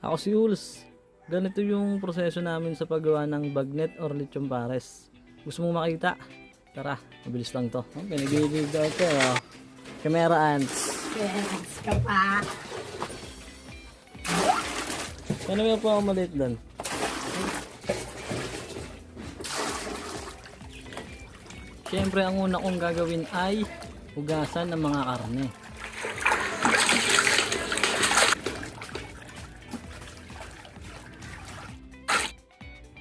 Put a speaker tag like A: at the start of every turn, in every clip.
A: Ako si Uls. Ganito yung proseso namin sa paggawa ng bagnet or lechon pares. Gusto mo makita? Tara, mabilis lang to. Oh, pinagigig daw ito. Oh. Camera ants.
B: Yes, ka pa.
A: Ano yung po ako maliit doon? Siyempre, ang una kong gagawin ay hugasan ng mga karne.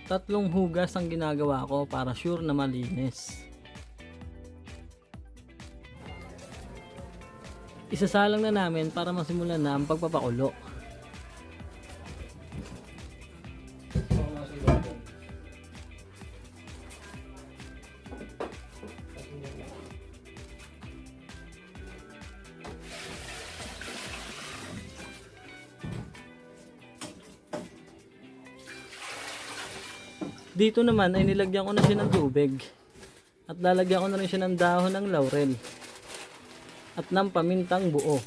A: Tatlong hugas ang ginagawa ko para sure na malinis. Isasalang na namin para masimulan na ang pagpapakulo. Dito naman ay nilagyan ko na siya ng tubig. At lalagyan ko na rin siya ng dahon ng laurel. At ng pamintang buo.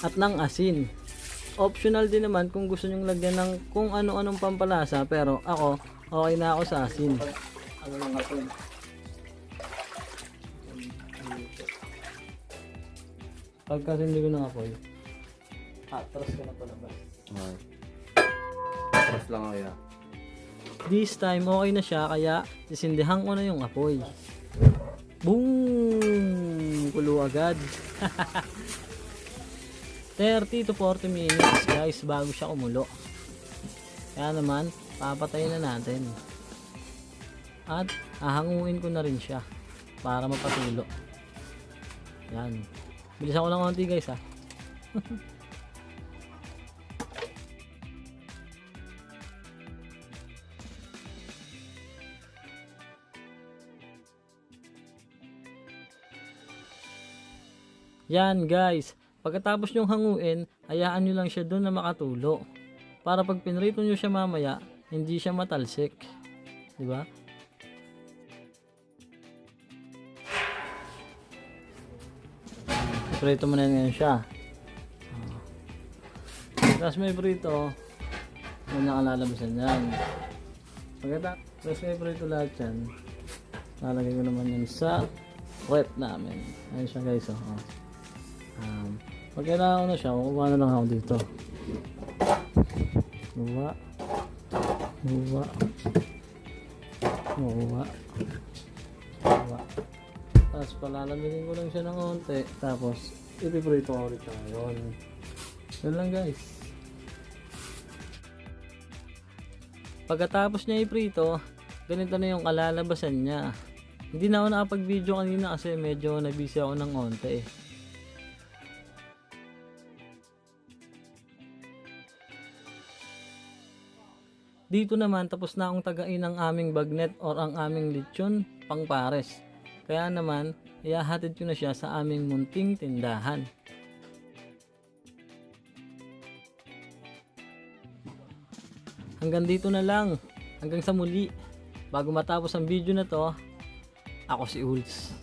A: At ng asin. Optional din naman kung gusto nyong lagyan ng kung ano-anong pampalasa. Pero ako, okay na ako sa asin.
C: Ano lang ako?
A: Pagka hindi ko na apoy.
C: Atras ka na palabas. Okay. Atras lang ako.
A: This time okay na siya kaya sisindihan ko na yung apoy. Boom! Kulo agad. 30 to 40 minutes guys bago siya kumulo. Kaya naman, papatayin na natin. At hahanguin ko na rin siya para mapatulo. Yan. Bilisan ko lang konti guys ha. Yan guys, pagkatapos nyong hanguin, hayaan nyo lang siya doon na makatulo. Para pag pinrito nyo siya mamaya, hindi siya matalsik. Di ba? Prito mo na ngayon siya. Ah. Tapos may prito, may nakalalabasan yan. Pagkatapos may prito lahat yan, lalagay ko naman yan sa rep namin. Ayun siya guys. Oh. Pag kailangan ko na siya, kukuha na lang ako dito. Kuha. Kuha. Kuha. Kuha. Tapos palalamigin ko lang siya ng konti. Tapos, ipiprito ko ulit siya ngayon. Yun lang guys. Pagkatapos niya iprito, ganito na yung kalalabasan niya. Hindi na ako nakapag-video kanina kasi medyo nabisi ako ng konti eh. Dito naman tapos na akong tagain ang aming bagnet or ang aming lechon pang pares. Kaya naman, ihahatid ko na siya sa aming munting tindahan. Hanggang dito na lang. Hanggang sa muli. Bago matapos ang video na to, ako si Ulz.